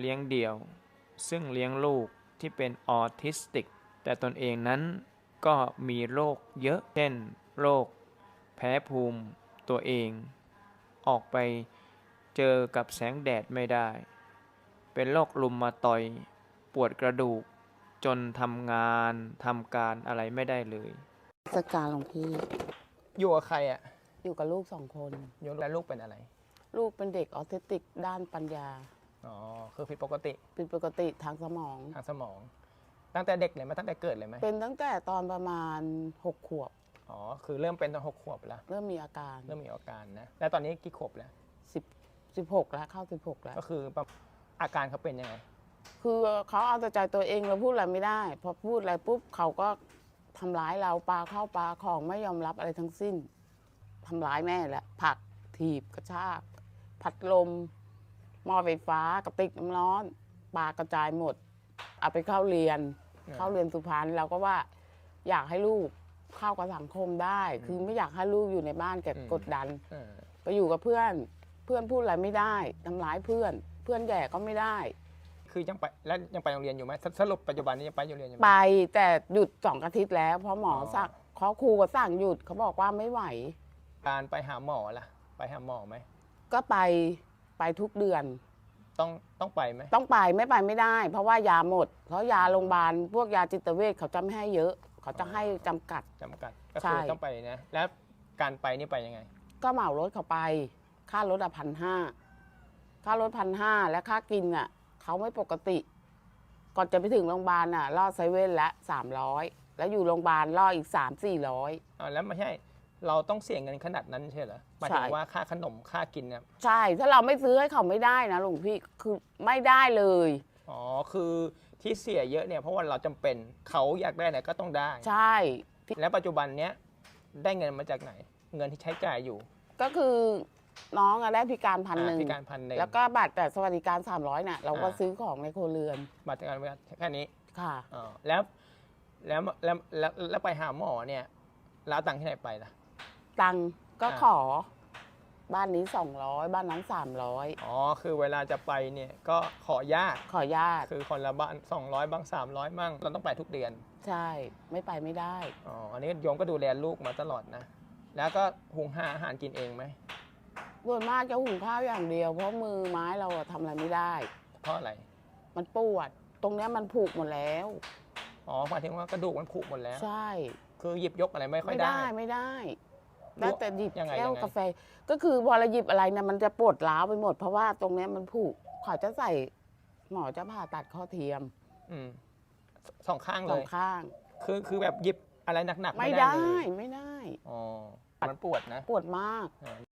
เลี้ยงเดี่ยว ซึ่งเลี้ยงลูกที่เป็นออทิสติก แต่ตนเองนั้นก็มีโรคเยอะ เช่นโรคแพ้ภูมิตัวเอง ออกไปเจอกับแสงแดดไม่ได้ เป็นโรคลุมมาตอยด์ปวดกระดูก จนทำงานทำการอะไรไม่ได้เลยจัดการหลวงพี่ อยู่กับใครอะ อยู่กับลูกสองคนยกแล้วลูกเป็นอะไร ลูกเป็นเด็กออทิสติกด้านปัญญา อ๋อ คือผิดปกติผิดปกติทางสมอง ทางสมอง ตั้งแต่เด็กเลยไหมตั้งแต่เกิดเลยไหมเป็นตั้งแต่ตอนประมาณ6ขวบ อ๋อ คือเริ่มเป็นตอนหกขวบแล้ว เริ่มมีอาการเริ่มมีอาการนะ แล้วตอนนี้กี่ขวบแล้ว10 16แล้วเข้า16แล้ว ก็คือแบบอาการเขาเป็นยังไง คือเขาเอาแต่ใจตัวเองเราพูดอะไรไม่ได้ พอพูดอะไรปุ๊บเขาก็ทำร้ายเราปาเข้าปาของไม่ยอมรับอะไรทั้งสิ้นทำร้ายแม่แหละผลักถีบกระชาก พัดลม หม้อไฟฟ้ากระติกน้ำร้อนปากระจายหมด เอาไปเข้าเรียนอืมเข้าเรียนสุพรรณเราก็ว่า อยากให้ลูกเข้ากับสังคมได้ คือไม่อยากให้ลูกอยู่ในบ้านแกกดดันเออไปอยู่กับเพื่อนเพื่อนพูดอะไรไม่ได้ทำร้ายเพื่อน เพื่อนแย่ก็ไม่ได้ คือยังไปแล้วยังไปโรงเรียนอยู่ไหมสสรุปปัจจุบันนี้ยังไปอยู่เรียนอยู่ไหมไปแต่หยุดสองอาทิตย์แล้ว เพราะหมอออสั่งขอครูก็สั่งหยุดเขาบอกว่าไม่ไหว การไปหาหมอล่ะ ไปหาหมอไหมก็ไป ไปทุกเดือน ต้องต้องไปไหมต้องไปไม่ไปไม่ได้ เพราะว่ายาหมด เพราะยาโรงพยาบาลพวกยาจิตเวชเขาจะไม่ให้เยอะ เขาจะให้จำกัด จำกัดก็ใช่คือต้องไปนะ แล้วการไปนี่ไปยังไง ก็เหมารถเขาไป ค่ารถอะพันห้าค่ารถพันห้าและค่ากินอะเขาไม่ปกติ ก่อนจะไปถึงโรงพยาบาลอะล่อไซเว่นละสามร้อยแล้วอยู่โรงพยาบาลล่ออีกสามสี่ร้อย อ่าแล้วไม่ใช่ เราต้องเสี่ยงเงินขนาดนั้นใช่เหรอหมายถึงใช่ว่าค่าขนมค่ากินเนี่ยใช่ ถ้าเราไม่ซื้อให้เขาไม่ได้นะหลวงพี่คือไม่ได้เลย อ๋อคือที่เสียเยอะเนี่ยเพราะว่าเราจำเป็นเขาอยากได้ไหนก็ต้องได้ ใช่ แล้วปัจจุบันเนี้ยได้เงินมาจากไหน เงินที่ใช้จ่ายอยู่ ก็คือน้องอะได้พิการพันหนึ่งอ่าพิการพันหนึ่งแล้วก็บัตรแต่สวัสดิการ300น่ะเราก็อ่าซื้อของในครัวเรือนมาจากการแค่นี้ค่ะอ๋อแล้วแล้วแล้วแล้วแล้วไปหาหมอเนี่ยแล้วเอาตังค์ที่ไหนไปล่ะ ตังค์ก็อ่า ขอ บ้านนี้200บ้านนั้น300อ๋อ คือเวลาจะไปเนี่ยก็ขอญาติขอญาติคือคนละบ้าน200 บ้าง 300บ้างเราต้องไปทุกเดือน ใช่ ไม่ไปไม่ได้ อ๋อ อันนี้โยมก็ดูแลลูกมาตลอดนะ แล้วก็หุงหาอาหารกินเองไหมส่วนมากจะหุงข้าวอย่างเดียว เพราะมือไม้เราอะทำอะไรไม่ได้ เพราะอะไร มันปวด ตรงเนี้ยมันผูกหมดแล้ว อ๋อหมายถึงว่ากระดูกมันผุหมดแล้ว ใช่ คือหยิบยกอะไรไม่ค่อยไม่ได้ ได้ ไม่ได้ แล้วแต่หยิบยังไงแก้วยังไง กาแฟ ก็คือพอเราหยิบอะไรเนี่ยมันจะปวดร้าวไปหมด เพราะว่าตรงเนี้ยมันผูกเขาจะใส่หมอจะผ่าตัดข้อเทียมอืมสสองข้างสเลองย ข้าง คือคือแบบหยิบอะไรหนักๆไม่ไม่ได้ได้เลยไม่ได้ อ๋อมันปวดนะ ปวดมาก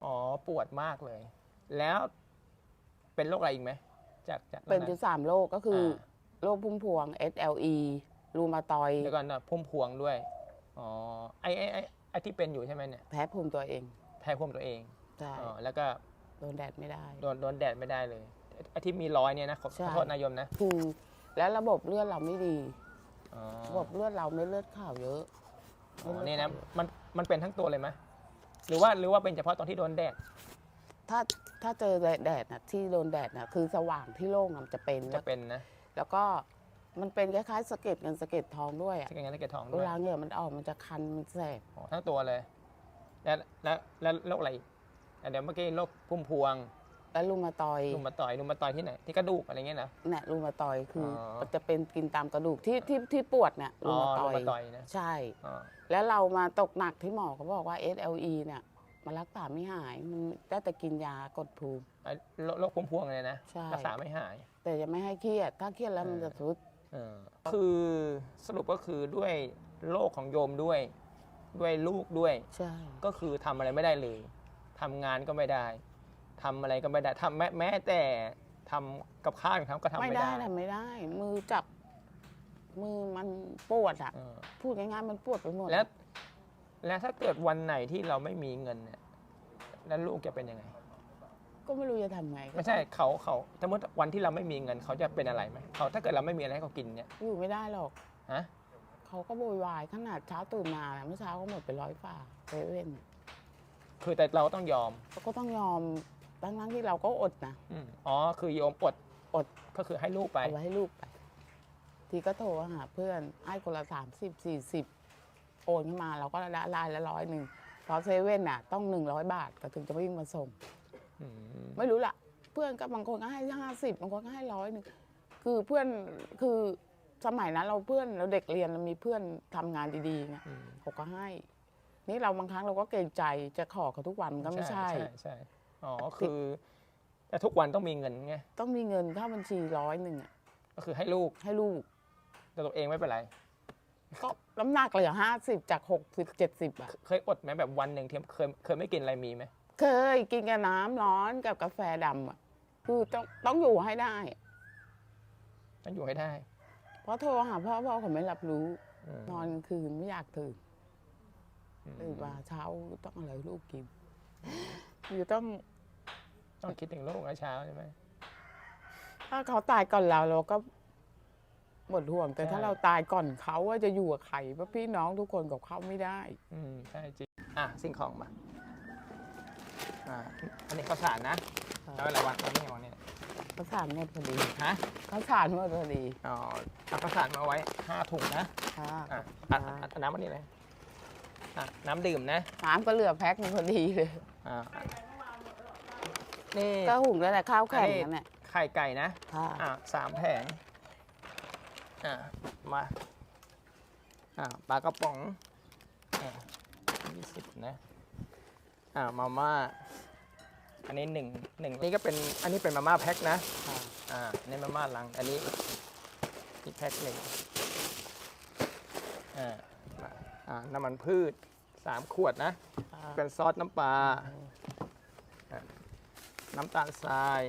อ๋อปวดมากเลย แล้วเป็นโรคอะไรอีกไหมจากจากเป็นอยู่สามโรคก็คือออ่าโรคพุ่มพวง SLE รูมาตอยด์เดี๋ยวก่อนนะพุ่มพวงด้วยอ๋อไอ้ไอ้ไอ้ ไอ้ที่เป็นอยู่ใช่ไหมเนี่ยแพ้ภูมิตัวเองแพ้ภูมิตัวเองใช่อ๋อแล้วก็โดนแดดไม่ได้ โดนโดนแดดไม่ได้เลยไอ้ที่มีรอยเนี่ยนะขอใช่ขอโทษนายโยมนะคือแล้วระบบเลือดเราไม่ดี อ๋อระบบเลือดเราไม่เลือดขาวเยอะอ๋อนี่นะมันมันเป็นทั้งตัวเลยไหมหรือว่าหรือว่าเป็นเฉพาะตอนที่โดนแดด ถ้าถ้าเจอแดดนะที่โดนแดดนะคือสว่างที่โล่งอะมันจะเป็นจะเป็นนะ แล้วก็ มันเป็นคล้ายๆสะเก็ดเงินสะเก็ดทองด้วยอะที่กันงั้นตะเกียบทองเวด้วยลาเหงื่อมันออกมันจะคันมันแสบอ๋อทั้งตัวเลย แล้วแล้วแล้วโรคอะไรอีกอะเดี๋ยวเมื่อกี้โรคพุ่มพวงแล้วรูมาตอยด์ลุมมาต่อยลุมมาต่อยที่ไหนที่กระดูกอะไรเงี้ยนะ เนี่ยรูมาตอยด์คือออ มันจะเป็นกินตามกระดูกที่ที่ที่ปวดเนี่ยรูอ๋อมาตลุอมยมาด์ต่อยนะใช่ อ๋อแล้วเรามาตกหนักที่หมอเขาบอกว่า SLE เนี่ยมันรักษาไม่หาย มันได้แต่กินยากดภูมิ ไอ้โรคโรคพุ่มพวงเลยนะใช่ รักษาไม่หาย แต่จะไม่ให้เครียด ถ้าเครียดแล้วมันจะทรุดเออ คือสรุปก็คือด้วยโรคของโยมด้วย ด้วยลูกด้วย ใช่ ก็คือทำอะไรไม่ได้เลยทำงานก็ไม่ได้ทำอะไรก็ไม่ได้ทำแม้แม้แต่ทำกับข้าวอย่างทำก็ทำไม่ไม่ได้ได้ทำไม่ได้ มือจับ มือมันปวดอะเออพูดง่ายๆมันปวดไปหมดแล้ว แล้วถ้าเกิดวันไหนที่เราไม่มีเงินเนี่ยแล้วลูกจะเป็นยังไง ก็ไม่รู้จะทำไงไม่ใช่เขาเขาสมมติวันที่เราไม่มีเงินเขาจะเป็นอะไรไหมเขาถ้าเกิดเราไม่มีอะไรให้เขากินเนี่ยอยู่ไม่ได้หรอกฮะเขาก็โวยวายขนาดเช้าตื่นมาเมื่อเช้าก็หมดไปร้อยฝ่าเซเว่นคือแต่เราต้องยอมเราก็ต้องยอมทั้งนั้นที่เราก็อดนะ อืมอ๋อคือโยมอดอดคก็คือให้ลูกไป เอาไว้ให้ลูกไป ทีก็โทรหาเพื่อนให้คนละสามสิบสี่สิบโอนเข้ามาเราก็ได้รายละร้อยหนึ่งเพราะเซเว่นน่ะ ต้องหนึ่งร้อยบาทก็ถึงจะวิ่งมาส่งอืม ไม่รู้ละเพื่อนก็บางคนก็ให้ห้าสิบบางคนก็ให้ร้อยหนึ่งคือเพื่อนคือสมัยนั้นเราเพื่อนเราเด็กเรียนเรามีเพื่อนทำงานดีๆไงอืมเขาก็ให้ นี่เราบางครั้งเราก็เกรงใจจะขอเขาทุกวันมันก็ไม่ใช่ใช่ใช่อ๋อคือ แต่ทุกวันต้องมีเงินไงต้องมีเงินเข้าบัญชีร้อยหนึ่งอะก็คือให้ลูกให้ลูก แต่ตัวเองไม่เป็นไรก็น้ำหนักเหลือห้าสิบจากหกสิบเจ็ดสิบอะเคยอดไหมแบบวันหนึ่งที่เคยเคยไม่กินอะไรมีไหม เคยกินกับน้ำร้อนกับกาแฟดำอะคือต้องต้องอยู่ให้ได้อะต้องอยู่ให้ได้ เพราะโทรหาพ่อพ่อเขาไม่รับรู้ มนอนกลางคืนไม่อยากตื่นอืมตื่นมาเช้าต้องอะไรให้ลูกกินคือต้องต้องคิดถึงลูกนะเช้าใช่ไหมถ้าเขาตายก่อนเราเราก็หมดห่วง แต่ใช่ถ้าเราตายก่อนเขาว่าจะอยู่กับใครเพราะพี่น้องทุกคนกับเขาไม่ได้ อืมใช่จริง อะสิ่งของมา อ่าอันนี้ข้าวสารนะแล้วอะไรวะวันนี้วันนี้เขาสารหมดพอดีฮะเขาสารหมดพอดีอ๋อเอาข้าวสารมาไว้ห้าถุงนะค่ะอะอะอะอะน้ำอันนี้เลยอะน้ำดื่มนะน้ำก็เหลือแพ็คหนึงพอดีเลย อ่านี่ก็หุงแล้วแหละข้าวแข็งอันนี้นั่นแหละไข่ไก่นะค่ะอ่าสามแผงอ่ามาอ่าปลากระป๋องอ่ายี่สิบนะ อ่ามาม่าอันนี้หนึ่งหนึ่งนี่ก็เป็นอันนี้เป็นมาม่าแพ็คนะค่ะอ่าอันนี้มาม่าลัง อันนี้อีกแพ็คหนึ่งอ่ามาอ่าน้ำมันพืชสามขวดนะค่ะเป็นซอสน้ำปลาอะน้ำตาลทราย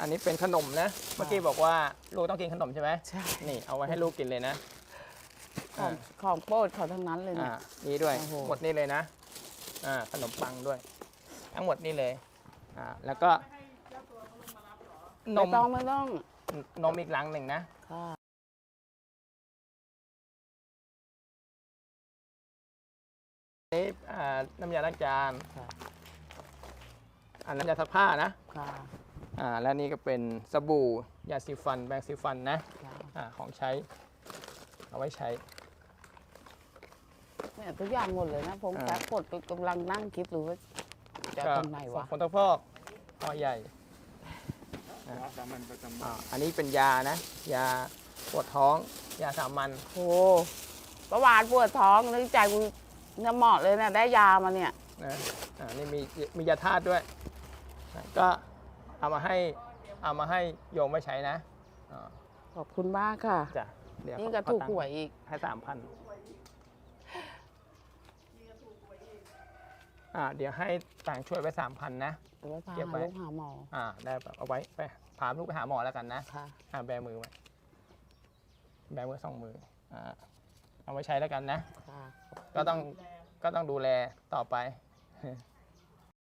อันนี้เป็นขนมนะ เมื่อกี้บอกว่าลูกต้องกินขนมใช่ไหมใช่ นี่เอาไว้ให้ลูกกินเลยนะ ของของโปรดเขาทั้งนั้นเลยอ่าเนี่ยนี่ด้วย โอ้โห หมดนี่เลยนะ อ่า ขนมปังด้วย ทั้งหมดนี่เลย อ่า แล้วก็นไม่มต้องไม่ต้องนมอีกลังหนึ่งนะ ค่ะนี่อ่าน้ำยาล้างจานค่ะอันน้ำยาซักผ้านะ ค่ะอ่า และนี่ก็เป็นสบู่ ยาสีฟันแบรงสีฟันนะ ค่ะอ่า ของใช้ เอาไว้ใช้ เนี่ยทุกอย่างหมดเลยนะ ผมอ่าแป๊บกดกำลังนั่งคิดดูว่าจะเอาตรงไหนวะคนตะพอกคอใหญ่นะอ่าอันนี้เป็นยานะ ยาปวดท้อง ยาสามัญโอ้ประวานปวดท้องนึกใจกูเนี่ยเหมาะเลยเนี่ยได้ยามาเนี่ย นะอ่านี่มีมียาธาตุด้วยนะก็เอามาให้เอามาให้โยมไว้ใช้นะอ่าขอบคุณมากค่ะ จ้ะเดี๋ยวนี่ก็ขอถูกตังค์หวยอีกให้สามพัน อ่าเดี๋ยวให้ต่างค์ช่วยไว้สามพันนะ เดี๋ยวไปพาเก็บไว้ ลูกหาหมอ อ่า ได้แบบเอาไว้ไปพาลูกไปหาหมอแล้วกันนะ ค่ะ อ่าแบมือไว้แบมือสองมืออ่าเอาไว้ใช้แล้วกันนะ ค่ะ ก็ต้องก็ต้องดูแลต่อไป